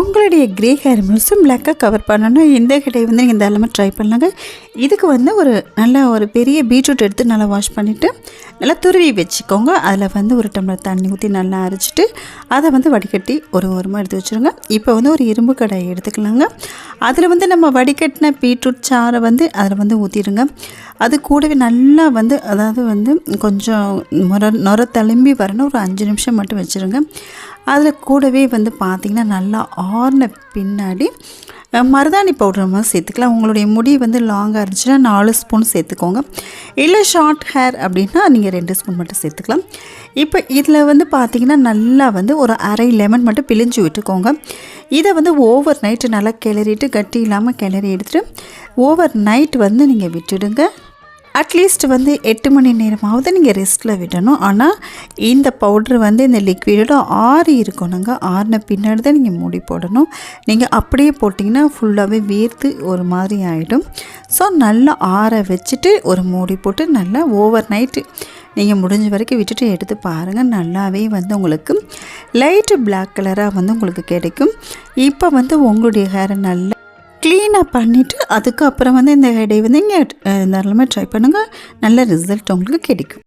உங்களுடைய grey hair முழுசும் பிளாக்காக கவர் பண்ணணும்னா இந்த ஹெடை வந்து நீங்கள் தாராளமாக ட்ரை பண்ணலாங்க. இதுக்கு வந்து ஒரு நல்ல ஒரு பெரிய பீட்ரூட் எடுத்து நல்லா வாஷ் பண்ணிவிட்டு நல்லா துருவி வச்சுக்கோங்க. அதில் வந்து ஒரு டம்ளர் தண்ணி ஊற்றி நல்லா அரைச்சிட்டு அதை வந்து வடிகட்டி ஒரு ஓரமாக எடுத்து வச்சுருங்க. இப்போ வந்து ஒரு இரும்பு கடாயை எடுத்துக்கலாங்க. அதில் வந்து நம்ம வடிகட்டின பீட்ரூட் சாறை வந்து அதில் வந்து ஊற்றிடுங்க அது கூடவே நல்லா வந்து அதாவது வந்து கொஞ்சம் நொர நொர தழும்பி வரணும். ஒரு அஞ்சு நிமிஷம் மட்டும் வச்சுருங்க. அதில் கூடவே வந்து பார்த்திங்கன்னா நல்லா ஆறின பின்னாடி மருதாணி பவுடர் மாதிரி சேர்த்துக்கலாம். உங்களுடைய முடி வந்து லாங்காக இருந்துச்சுன்னா நாலு ஸ்பூன் சேர்த்துக்கோங்க. இல்லை ஷார்ட் ஹேர் அப்படின்னா நீங்கள் ரெண்டு ஸ்பூன் மட்டும் சேர்த்துக்கலாம். இப்போ இதில் வந்து பார்த்திங்கன்னா நல்லா வந்து ஒரு அரை லெமன் மட்டும் பிழிஞ்சு விட்டுக்கோங்க. இதை வந்து ஓவர் நைட்டு நல்லா கிளறிட்டு கட்டி இல்லாமல் கிளறி எடுத்துகிட்டு ஓவர் நைட் வந்து நீங்கள் விட்டுடுங்க. அட்லீஸ்ட் வந்து எட்டு மணி நேரமாவது நீங்கள் ரெஸ்ட்டில் விடணும். ஆனால் இந்த பவுட்ரு வந்து இந்த லிக்விடோட ஆறி இருக்கணுங்க. ஆறின பின்னாடி தான் நீங்கள் மூடி போடணும். நீங்கள் அப்படியே போட்டிங்கன்னா ஃபுல்லாகவே வேர்த்து ஒரு மாதிரி ஆகிடும் ஸோ நல்லா ஆற வச்சுட்டு ஒரு மூடி போட்டு நல்லா ஓவர் நைட்டு நீங்கள் முடிஞ்ச வரைக்கும் விட்டுட்டு எடுத்து பாருங்கள் நல்லாவே வந்து உங்களுக்கு லைட்டு பிளாக் கலராக வந்து உங்களுக்கு கிடைக்கும். இப்போ வந்து உங்களுடைய ஹேரை நல்லா க்ளீனாக பண்ணிவிட்டு அதுக்கப்புறம் வந்து இந்த ஹெடை வந்து இங்கே தாராளமாக ட்ரை பண்ணுங்கள் நல்ல ரிசல்ட் உங்களுக்கு கிடைக்கும்.